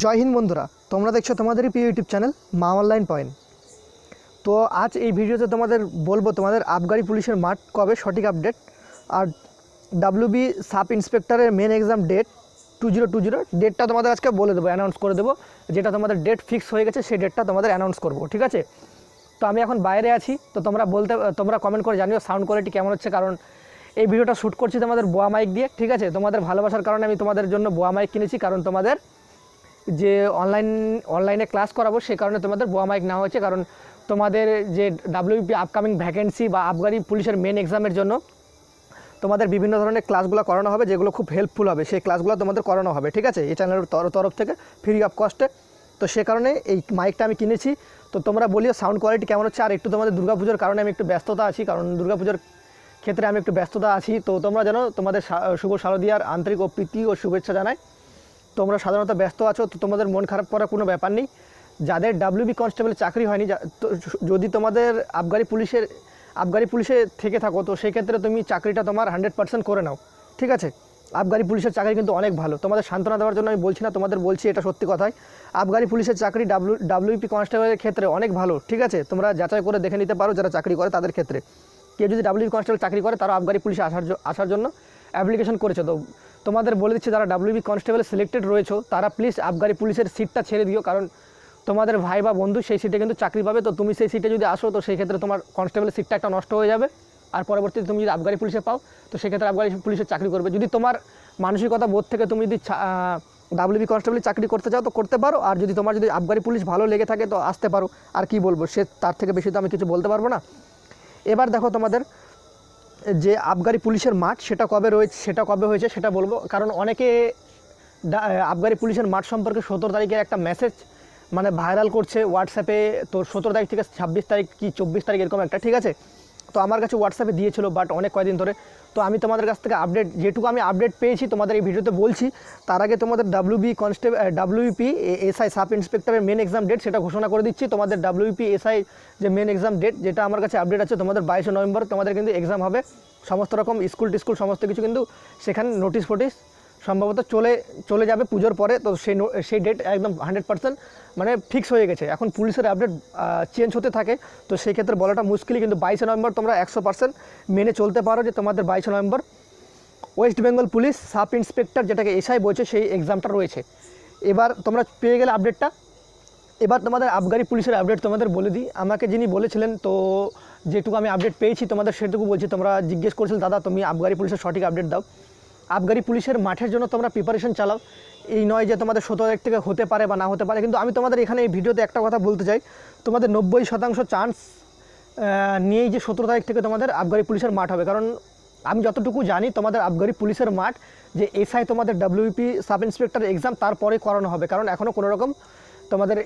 জয় হিন্দ বন্ধুরা, তোমরা দেখছ তোমাদেরই প্রিয় YouTube channel Maa online point. তো আজ এই ভিডিওতে তোমাদের বলব তোমাদের আবগারি পুলিশের মাঠ কবে সঠিক আপডেট, আর WB sub ইন্সপেক্টরের main exam date two zero two zero ডেটটা তোমাদের আজকে বলে দেবো অ্যানাউন্স করে দেবো, যেটা তোমাদের ডেট ফিক্স হয়ে গেছে সেই ডেটটা তোমাদের অ্যানাউন্স করব, ঠিক আছে? তো আমি এখন বাইরে আছি, তো তোমরা বলতে, তোমরা কমেন্ট করে জানিও সাউন্ড কোয়ালিটি কেমন হচ্ছে, কারণ এই ভিডিওটা শ্যুট করছি তোমাদের বোয়া মাইক দিয়ে, ঠিক আছে? তোমাদের ভালোবাসার কারণে আমি তোমাদের জন্য বোয়া মাইক কিনেছি, কারণ তোমাদের যে অনলাইন অনলাইনে ক্লাস করাবো, সে কারণে তোমাদের বোয়া মাইক নেওয়া হয়েছে। কারণ তোমাদের যে ডাব্লিউপি আপকামিং ভ্যাকেন্সি বা আবগারি পুলিশের মেন এক্সামের জন্য তোমাদের বিভিন্ন ধরনের ক্লাসগুলো করানো হবে, যেগুলো খুব হেল্পফুল হবে। সেই ক্লাসগুলো তোমাদের করানো হবে, ঠিক আছে? এই চ্যানেলের তর- তরফ থেকে ফ্রি অফ কস্টে তো সে কারণে এই মাইকটা আমি কিনেছি। তো তোমরা বলিও সাউন্ড কোয়ালিটি কেমন হচ্ছে? আর একটু তোমাদের দুর্গাপুজোর কারণে আমি একটু ব্যস্ততা আছি, কারণ দুর্গাপুজোর ক্ষেত্রে আমি একটু ব্যস্ততা আছি। তো তোমরা যেন তোমাদের শুভ শারদীয়ার আন্তরিক ও প্রীতি ও শুভেচ্ছা জানাই। তোমরা সাধারণত ব্যস্ত আছো, তো তোমাদের মন খারাপ করার কোনো ব্যাপার নেই। যাদের ডাব্লিউবি কনস্টেবল চাকরি হয়নি যদি তোমাদের আবগারি পুলিশের, আবগারি পুলিশে থেকে থাকো, তো সেই ক্ষেত্রে তুমি চাকরিটা তোমার হান্ড্রেড পার্সেন্ট করে নাও। ঠিক আছে? আবগারি পুলিশের চাকরি কিন্তু অনেক ভালো। তোমাদের সান্ত্বনা দেওয়ার জন্য আমি বলছি না, তোমাদের বলছি এটা সত্যি কথাই। আবগারি পুলিশের চাকরি ডাব্লিউ ডাব্লিউপি কনস্টেবলের ক্ষেত্রে অনেক ভালো। ঠিক আছে? তোমরা যাচাই করে দেখে নিতে পারো যারা চাকরি করে তাদের ক্ষেত্রে। কেউ যদি ডাব্লিউপি কনস্টেবল চাকরি করে, তারা আবগারি পুলিশে আসার আসার জন্য অ্যাপ্লিকেশন করেছে। তো তোমাদের বলে দিচ্ছি, যারা ডাব্লিউবি কনস্টেবল সিলেক্টেড রয়েছে, তারা প্লিজ আবগারি পুলিশের সিটটা ছেড়ে দিও, কারণ তোমাদের ভাই বা বন্ধু সেই সিটে কিন্তু চাকরি পাবে। তো তুমি সেই সিটে যদি আসো, তো সেই ক্ষেত্রে তোমার কনস্টেবলের সিটটা একটা নষ্ট হয়ে যাবে। আর পরবর্তীতে তুমি যদি আবগারি পুলিশে পাও, তো সেক্ষেত্রে আবগারি পুলিশের চাকরি করবে। যদি তোমার মানসিকতা বোধ থেকে তুমি যদি ডাব্লিউবি কনস্টেবল চাকরি করতে চাও, তো করতে পারো। আর যদি তোমার যদি আবগারি পুলিশ ভালো লেগে থাকে, তো আসতে পারো। আর কি বলব, সে তার থেকে বেশি তো আমি কিছু বলতে পারব না। এবার দেখো তোমাদের যে আবগারি পুলিশের মাঠ, সেটা কবে রয়েছে সেটা কবে হয়েছে সেটা বলব। কারণ অনেকে আবগারি পুলিশের মাঠ সম্পর্কে সতেরো তারিখের একটা মেসেজ মানে ভাইরাল করছে হোয়াটসঅ্যাপে তো সতেরো তারিখ থেকে ছাব্বিশ তারিখ কি চব্বিশ তারিখ এরকম একটা, ঠিক আছে? তো আমার কাছে হোয়াটসঅ্যাপে দিয়েছিল বাট অনেক কয়দিন ধরে। তো আমি তোমাদের কাছ থেকে আপডেট যেটুকু আমি আপডেট পেয়েছি তোমাদের এই ভিডিওতে বলছি, তার আগে তোমাদের WB constable WP SI sub ইন্সপেক্টরের main exam date সেটা ঘোষণা করে দিচ্ছি। তোমাদের ডাব্লিউপি এসআই যে মেন এক্সাম ডেট যেটা আমার কাছে আপডেট আছে তোমাদের বাইশে নভেম্বর, তোমাদের কিন্তু এক্সাম হবে। সমস্ত রকম স্কুল টিস্কুল সমস্ত কিছু কিন্তু সেখানে নোটিশ ফোটিস সম্ভবত চলে চলে যাবে পুজোর পরে, তো সেই সেই ডেট একদম হান্ড্রেড পার্সেন্ট মানে ফিক্স হয়ে গেছে। এখন পুলিশের আপডেট চেঞ্জ হতে থাকে, তো সেই ক্ষেত্রে বলাটা মুশকিলই, কিন্তু বাইশে নভেম্বর তোমরা একশো পার্সেন্ট মেনে চলতে পারো যে তোমাদের বাইশে November West Bengal police sub inspector যেটাকে এসআই বলছে, সেই এক্সামটা রয়েছে। এবার তোমরা পেয়ে গেলে আপডেটটা এবার তোমাদের আবগারি পুলিশের আপডেট তোমাদের বলে দিই। আমাকে যিনি বলেছিলেন, তো যেটুকু আমি আপডেট পেয়েছি, তোমাদের সেটুকু বলছি। তোমরা জিজ্ঞেস করেছিল, দাদা, তুমি আবগারি পুলিশের সঠিক আপডেট দাও। আবগারি পুলিশের মাঠের জন্য তোমরা প্রিপারেশন চালাও। এই নয় যে তোমাদের সতেরো তারিখ থেকে হতে পারে বা না হতে পারে, কিন্তু আমি তোমাদের এখানে এই ভিডিওতে একটা কথা বলতে চাই। তোমাদের নব্বই শতাংশ চান্স নিয়েই যে সতেরো তারিখ থেকে তোমাদের আবগারি পুলিশের মাঠ হবে। কারণ আমি যতটুকু জানি, তোমাদের আবগারি পুলিশের মাঠ যে এসআই তোমাদের ডাব্লিউপি সাব ইন্সপেক্টর এক্সাম তারপরে করানো হবে। কারণ এখনও কোনো রকম তোমাদের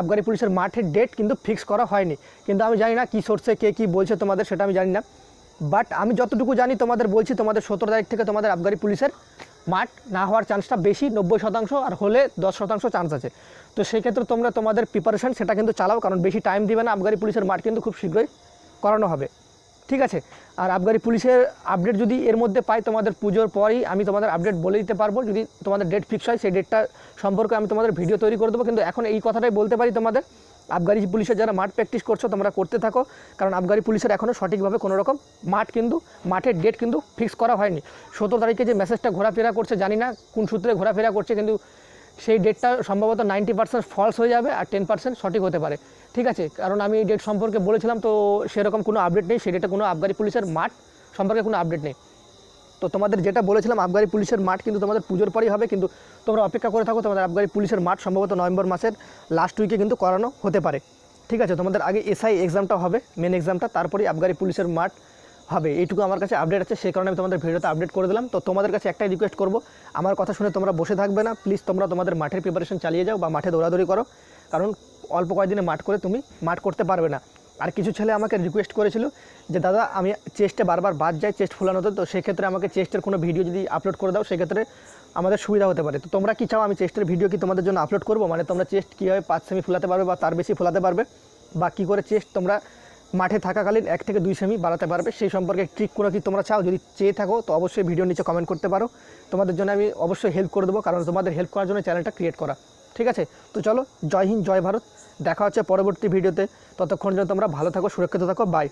আবগারি পুলিশের মাঠের ডেট কিন্তু ফিক্স করা হয়নি। কিন্তু আমি জানি না কী সোর্সে কে কী বলছে তোমাদের, সেটা আমি জানি না। বাট আমি যতটুকু জানি, তোমাদের বলছি, তোমাদের সতেরো তারিখ থেকে তোমাদের আবগারি পুলিশের মাঠ না হওয়ার চান্সটা বেশি, নব্বই শতাংশ, আর হলে দশ শতাংশ চান্স আছে। তো সেক্ষেত্রে তোমরা তোমাদের প্রিপারেশন সেটা কিন্তু চালাও, কারণ বেশি টাইম দিবে না, আবগারি পুলিশের মাঠ কিন্তু খুব শীঘ্রই করানো হবে। ঠিক আছে? আর আবগারি পুলিশের আপডেট যদি এর মধ্যে পাই, তোমাদের পুজোর পরই আমি তোমাদের আপডেট বলে দিতে পারব। যদি তোমাদের ডেট ফিক্স হয়, সেই ডেটটা সম্পর্কে আমি তোমাদের ভিডিও তৈরি করে দেবো। কিন্তু এখন এই কথাটাই বলতে পারি তোমাদের আবগারি পুলিশের যারা মাঠ প্র্যাকটিস করছ, তোমরা করতে থাকো। কারণ আবগারি পুলিশের এখনও সঠিকভাবে কোনো রকম মাঠ কিন্তু, মাঠের ডেট কিন্তু ফিক্স করা হয়নি। সতেরো তারিখে যে মেসেজটা ঘোরাফেরা করছে, জানি না কোন সূত্রে ঘোরাফেরা করছে, কিন্তু সেই ডেটটা সম্ভবত নাইনটি পার্সেন্ট ফলস হয়ে যাবে আর টেন পার্সেন্ট সঠিক হতে পারে। ঠিক আছে? কারণ আমি এই ডেট সম্পর্কে বলেছিলাম, তো সেরকম কোনো আপডেট নেই। সেই ডেটে কোনো আবগারি পুলিশের মাঠ সম্পর্কে কোনো আপডেট নেই। তো তোমাদের যেটা বলেছিলাম, আবগারি পুলিশের মাঠ কিন্তু তোমাদের পুজোর পরই হবে, কিন্তু তোমরা অপেক্ষা করে থাকো, তোমাদের আবগারি পুলিশের মাঠ সম্ভবত নভেম্বর মাসের লাস্ট উইকে কিন্তু করানো হতে পারে। ঠিক আছে, তোমাদের আগে এসআই এক্সামটা হবে মেন এক্সামটা তারপরেই আবগারি পুলিশের মাঠ হবে। এইটুকু আমার কাছে আপডেট আছে, সেই কারণে আমি তোমাদের ভিডিওতে আপডেট করে দিলাম। তো তোমাদের কাছে একটাই রিকোয়েস্ট করব, আমার কথা শুনে তোমরা বসে থাকবে না প্লিজ তোমরা তোমাদের মাঠের প্রিপারেশন চালিয়ে যাও বা মাঠে দৌড়াদৌড়ি করো, কারণ অল্প কয়েকদিনে মাঠ করে তুমি মাঠ করতে পারবে না। আর কিছু ছেলে আমাকে রিকোয়েস্ট করেছিল যে, দাদা, আমি চেস্টে বারবার বাদ যাই চেস্ট ফুলানোতে তো সেক্ষেত্রে আমাকে চেস্টের কোনো ভিডিও যদি আপলোড করে দাও, সেক্ষেত্রে আমাদের সুবিধা হতে পারে। তো তোমরা কি চাও আমি চেস্টের ভিডিও কি তোমাদের জন্য আপলোড করব? মানে তোমরা চেস্ট কীভাবে পাঁচ সেমি ফুলাতে পারবে বা তার বেশি ফুলাতে পারবে? বা কী করে চেস্ট তোমরা মাঠে থাকাকালীন এক থেকে দুই সেমি বাড়াতে পারবে? সেই সম্পর্কে ট্রিক কোনো কি তোমরা চাও? যদি চেয়ে থাকো, তো অবশ্যই ভিডিও নিচে কমেন্ট করতে পারো। তোমাদের জন্য আমি অবশ্যই হেল্প করে দেবো, কারণ তোমাদের হেল্প করার জন্য চ্যানেলটা ক্রিয়েট করা। ঠিক আছে? তো চলো, জয় হিন্দ, জয় ভারত। দেখা হচ্ছে পরবর্তী ভিডিওতে। ততক্ষণ যেন তোমরা ভালো থাকো, সুরক্ষিত থাকো বাই